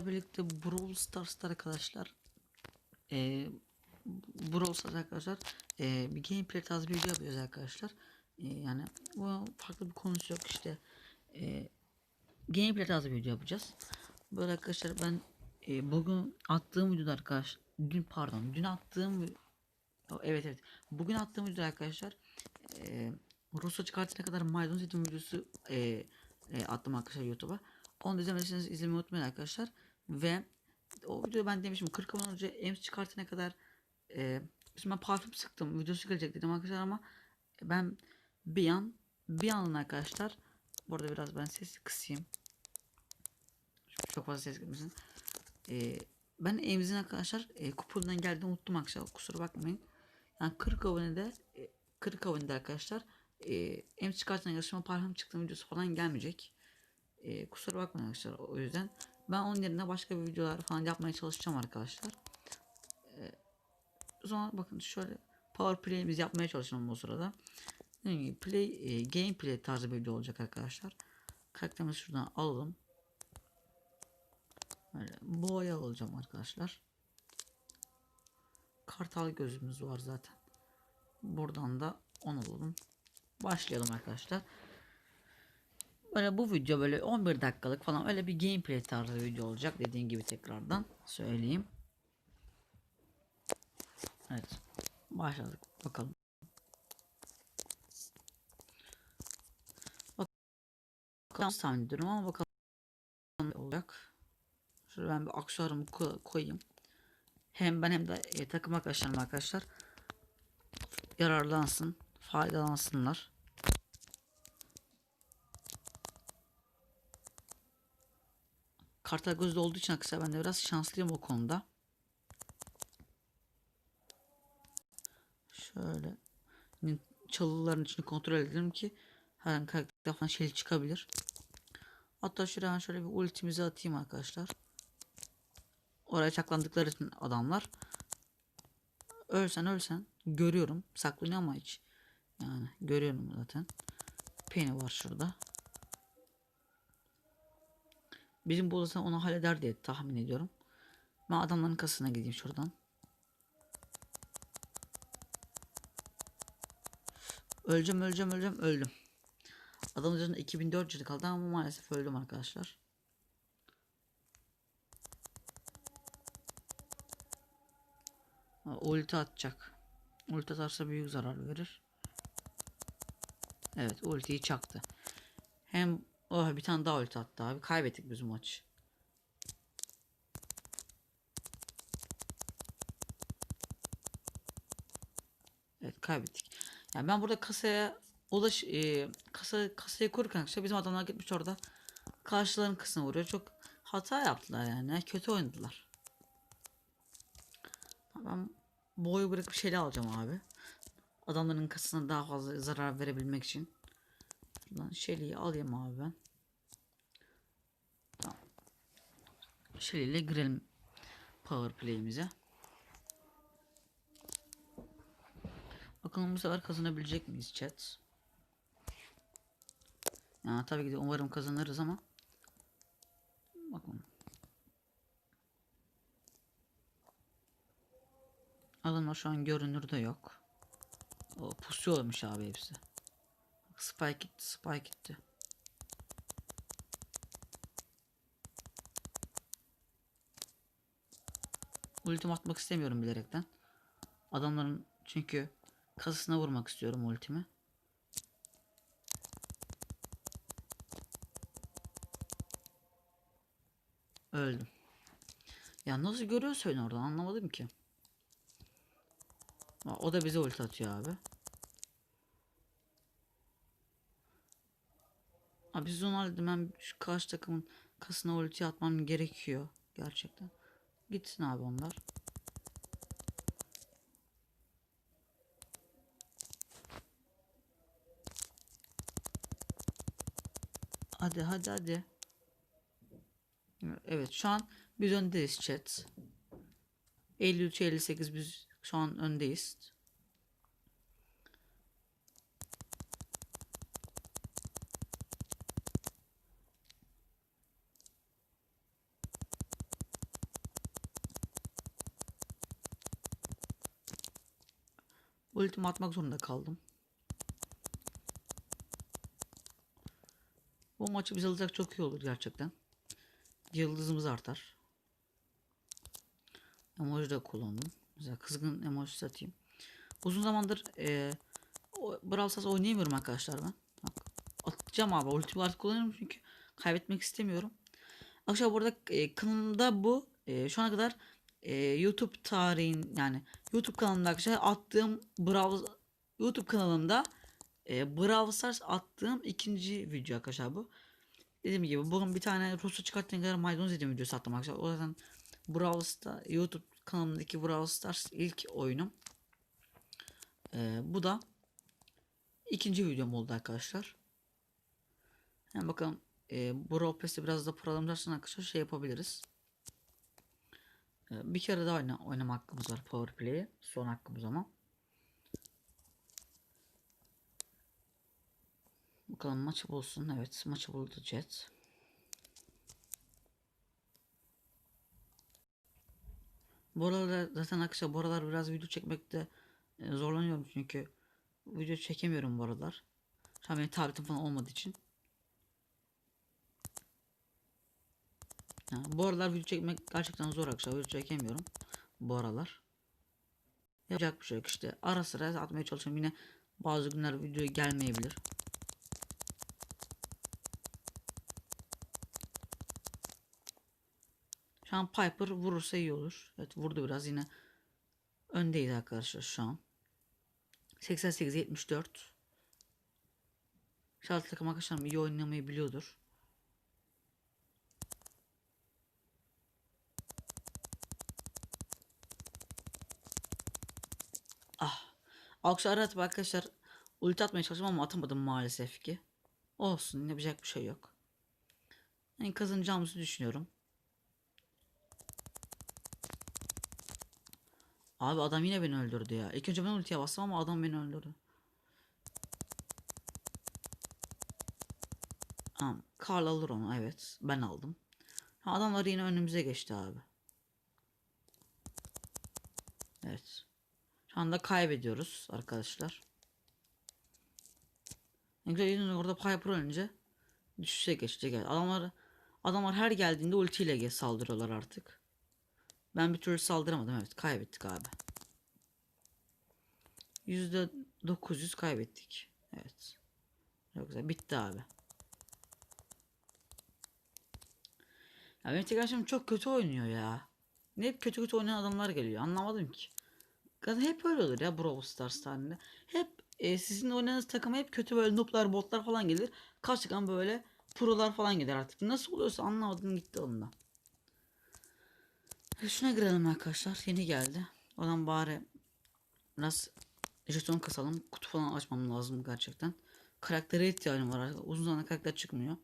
sizlerle birlikte Brawl Stars'ta arkadaşlar ee, Brawl Stars arkadaşlar ee, bir gameplay tarzı bir video yapacağız arkadaşlar. Ee, yani bu farklı bir konusu yok işte. Ee, gameplay tarzı bir video yapacağız. Böyle arkadaşlar ben ee, bugün attığım videoda arkadaş dün pardon dün attığım evet evet. Bugün attığım videoda arkadaşlar ee, Rusya çıkartana kadar maydanoz eğitim videosu ee, ee, attım arkadaşlar YouTube'a. Onu da izlemediyseniz izlemeyi unutmayın arkadaşlar. Ve o videoda ben demiştim 40 abone önce Ems çıkartana kadar e, şimdi ben parfüm sıktım. Videosu gelecek dedim arkadaşlar ama ben bir an bir anın arkadaşlar burada biraz ben sesi kısayım. Çok fazla ses gitmesin. E, ben Ems'in arkadaşlar e, kuponundan geldiğini unuttum arkadaşlar. Kusura bakmayın. Yani 40 abonede e, 40 abonede arkadaşlar e, Ems çıkartana şimdi parfüm çıktığım videosu falan gelmeyecek. E, kusura bakmayın arkadaşlar o yüzden ben onun yerine başka bir videolar falan yapmaya çalışacağım arkadaşlar. E, sonra bakın şöyle power play'imiz yapmaya çalışalım o sırada. Dediğim play e, gameplay tarzı bir video olacak arkadaşlar. Karakterimizi şuradan alalım. Böyle boya alacağım arkadaşlar. Kartal gözümüz var zaten. Buradan da onu alalım. Başlayalım arkadaşlar. Böyle bu video böyle 11 dakikalık falan öyle bir gameplay tarzı video olacak dediğim gibi tekrardan söyleyeyim. Evet. Başladık. Bakalım. Bakalım tahmin ediyorum ama bakalım olacak. Şöyle ben bir aksesuarımı ko- koyayım. Hem ben hem de e, takım arkadaşlarım arkadaşlar yararlansın, faydalansınlar. Kartal gözlü olduğu için arkadaşlar ben de biraz şanslıyım o konuda. Şöyle nin- çalıların içini kontrol edelim ki her an karakter falan şey çıkabilir. Hatta şuraya şöyle bir ultimizi atayım arkadaşlar. Oraya çaklandıkları için adamlar. Ölsen ölsen görüyorum. Saklanıyor ama hiç. Yani görüyorum zaten. Penny var şurada. Bizim bu zaten onu halleder diye tahmin ediyorum. Ben adamların kasasına gideyim şuradan. Öleceğim öleceğim öleceğim öldüm. Adamın üzerinde 2400 kaldı ama maalesef öldüm arkadaşlar. Ulti atacak. Ulti atarsa büyük zarar verir. Evet ultiyi çaktı. Hem oh bir tane daha ulti attı abi. Kaybettik biz bu maçı. Evet kaybettik. Yani ben burada kasaya ulaş e, kasa kasayı kururken işte bizim adamlar gitmiş orada karşıların kısmına vuruyor. Çok hata yaptılar yani. Kötü oynadılar. Ben boyu bırakıp şeyle alacağım abi. Adamların kasasına daha fazla zarar verebilmek için. Şuradan Shelly'yi alayım abi ben. Tamam. Shelly ile girelim power play'imize. Bakalım bu sefer kazanabilecek miyiz chat? Yani tabii ki de umarım kazanırız ama bakalım. Adamlar şu an görünürde yok. O pusuyormuş abi hepsi. Spike gitti, Spike gitti. Ultim atmak istemiyorum bilerekten. Adamların çünkü kasasına vurmak istiyorum ultimi. Öldüm. Ya nasıl görüyorsun oradan anlamadım ki. O da bize ulti atıyor abi. Abi Zonal'de ben şu karşı takımın kasına ulti atmam gerekiyor. Gerçekten. Gitsin abi onlar. Hadi hadi hadi. Evet şu an biz öndeyiz chat. 53 58 biz şu an öndeyiz. Ultimi atmak zorunda kaldım. Bu maçı biz alacak çok iyi olur gerçekten. Yıldızımız artar. Emoji de kullandım. Mesela kızgın emoji satayım. Uzun zamandır e, Brawl Stars oynayamıyorum arkadaşlar ben. Bak, atacağım abi. Ultimi artık kullanıyorum çünkü kaybetmek istemiyorum. Arkadaşlar bu arada e, kanalımda bu e, şu ana kadar e, YouTube tarihin yani YouTube kanalımda arkadaşlar attığım Brawl YouTube kanalımda e, Brawl Stars attığım ikinci video arkadaşlar bu. Dediğim gibi bugün bir tane Rus'u çıkarttığım kadar maydanoz yedim videosu attım arkadaşlar. O yüzden Brawl Stars YouTube kanalımdaki Brawl Stars ilk oyunum. E, bu da ikinci videom oldu arkadaşlar. Hemen bakalım e, Brawl Pass'i biraz da dersen arkadaşlar şey yapabiliriz. E, bir kere daha oyna, oynama hakkımız var Power Play'e. Son hakkımız ama. Bakalım maçı bulsun. Evet maçı buldu Jet. Bu aralar zaten arkadaşlar bu aralar biraz video çekmekte e, zorlanıyorum çünkü video çekemiyorum bu aralar. Şu an benim tabletim falan olmadığı için. Ha, bu aralar video çekmek gerçekten zor arkadaşlar. Video çekemiyorum bu aralar. Yapacak bir şey yok işte. Ara sıra atmaya çalışıyorum. Yine bazı günler video gelmeyebilir. Şu an Piper vurursa iyi olur. Evet vurdu biraz yine. Öndeyiz arkadaşlar şu an. 88 74. Şart takım arkadaşlarım iyi oynamayı biliyordur. Akşam aratıp arkadaşlar ulti atmaya çalıştım ama atamadım maalesef ki. Olsun yapacak bir şey yok. Yani kazanacağımızı düşünüyorum. Abi adam yine beni öldürdü ya. İlk önce ben ultiye bastım ama adam beni öldürdü. Tamam. Karl alır onu evet. Ben aldım. Ha, adamlar yine önümüze geçti abi. Evet. Anda kaybediyoruz arkadaşlar. Güzel orada Piper önce düşüşe geçecek. Yani adamlar adamlar her geldiğinde ultiyle saldırıyorlar artık. Ben bir türlü saldıramadım. Evet kaybettik abi. Yüzde 900 kaybettik. Evet. Çok güzel. Bitti abi. Ya benim tek çok kötü oynuyor ya. Ne hep kötü kötü oynayan adamlar geliyor. Anlamadım ki. Zaten hep öyle olur ya Brawl Stars halinde. Hep e, sizin oynadığınız takıma hep kötü böyle nooblar botlar falan gelir. Karşıdan böyle prolar falan gelir artık. Nasıl oluyorsa anlamadım gitti ondan. E, Şuna girelim arkadaşlar. Yeni geldi. Oradan bari biraz jeton kasalım. Kutu falan açmam lazım gerçekten. Karaktere ihtiyacım var. Uzun zamandır karakter çıkmıyor.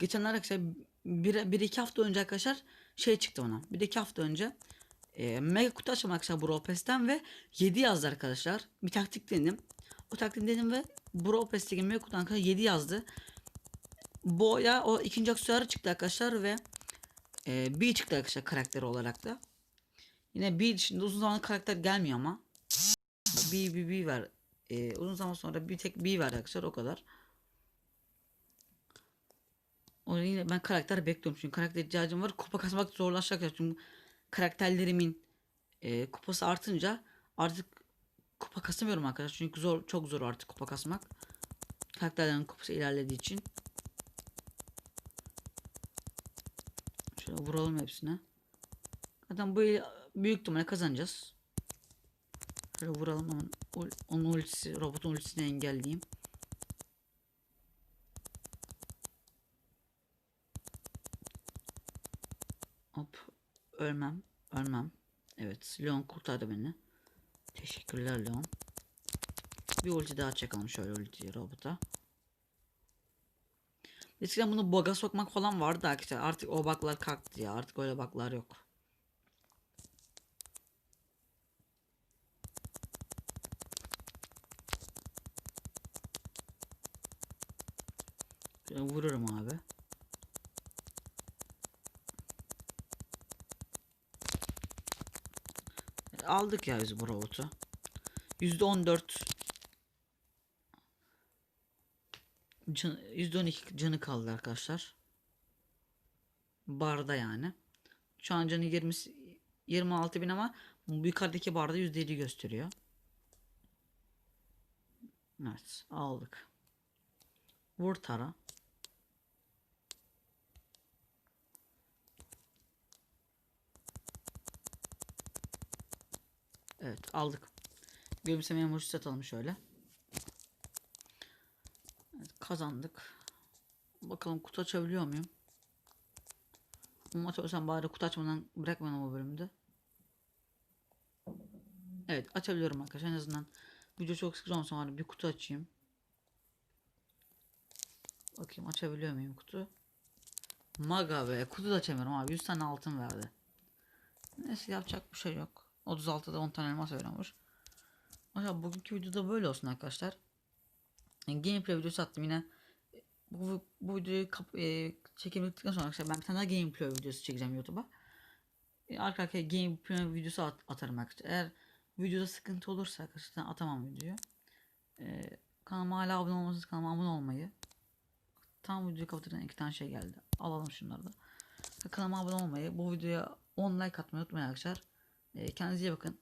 Geçenler arkadaşlar bir, bir iki hafta önce arkadaşlar şey çıktı bana. Bir iki hafta önce e, mega kutu açtım arkadaşlar Brawl Pass'ten ve 7 yazdı arkadaşlar. Bir taktik denedim. O taktik denedim ve Brawl Pass'teki mega kutu arkadaşlar 7 yazdı. Boya o ikinci aksesuarı çıktı arkadaşlar ve e, B çıktı arkadaşlar karakteri olarak da. Yine B dışında uzun zaman karakter gelmiyor ama. B B B ver. E, uzun zaman sonra bir tek B ver arkadaşlar o kadar. O yine ben karakter bekliyorum çünkü karakter ihtiyacım var. Kupa kasmak zorlaşacak çünkü karakterlerimin e, kupası artınca artık kupa kasamıyorum arkadaşlar. Çünkü zor çok zor artık kupa kasmak. Karakterlerin kupası ilerlediği için. Şöyle vuralım hepsine. Zaten bu büyük ihtimalle kazanacağız. Şöyle vuralım. Ul- Onun ultisi, robotun ultisini engelleyeyim. Hop. Ölmem. Ölmem. Evet. Leon kurtardı beni. Teşekkürler Leon. Bir ulti daha çakalım şöyle ultiyi robota. Eskiden bunu bug'a sokmak falan vardı arkadaşlar. Artık o bug'lar kalktı ya. Artık öyle bug'lar yok. Vururum abi. Aldık ya biz bu robotu. %14 can, %12 canı kaldı arkadaşlar. Barda yani. Şu an canı 20 26 bin ama yukarıdaki barda %7 gösteriyor. Evet aldık. Vur tara. Evet aldık. Gülümseme emojisi atalım şöyle. Evet, kazandık. Bakalım kutu açabiliyor muyum? Umarım açabilirsem bari kutu açmadan bırakmayalım o bölümde. Evet açabiliyorum arkadaşlar en azından video çok sıkıcı olmasın bari bir kutu açayım. Bakayım açabiliyor muyum kutu? Maga be kutu da açamıyorum abi 100 tane altın verdi. Neyse yapacak bir şey yok. 36'da 10 tane elmas veriyormuş. Arkadaşlar bugünkü videoda böyle olsun arkadaşlar. Gameplay videosu attım yine. Bu, bu videoyu kap, e, çekebildikten sonra arkadaşlar ben bir tane daha gameplay videosu çekeceğim YouTube'a. E, arka arkaya gameplay videosu at, atarım arkadaşlar. Eğer videoda sıkıntı olursa arkadaşlar atamam videoyu. E, kanalıma hala abone olmasanız kanalıma abone olmayı. Tam videoyu kapatırken iki tane şey geldi. Alalım şunları da. Kanalıma abone olmayı, bu videoya 10 like atmayı unutmayın arkadaşlar. E, kendinize iyi bakın.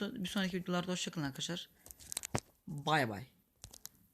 Bir sonraki videolarda hoşçakalın arkadaşlar. Bay bay.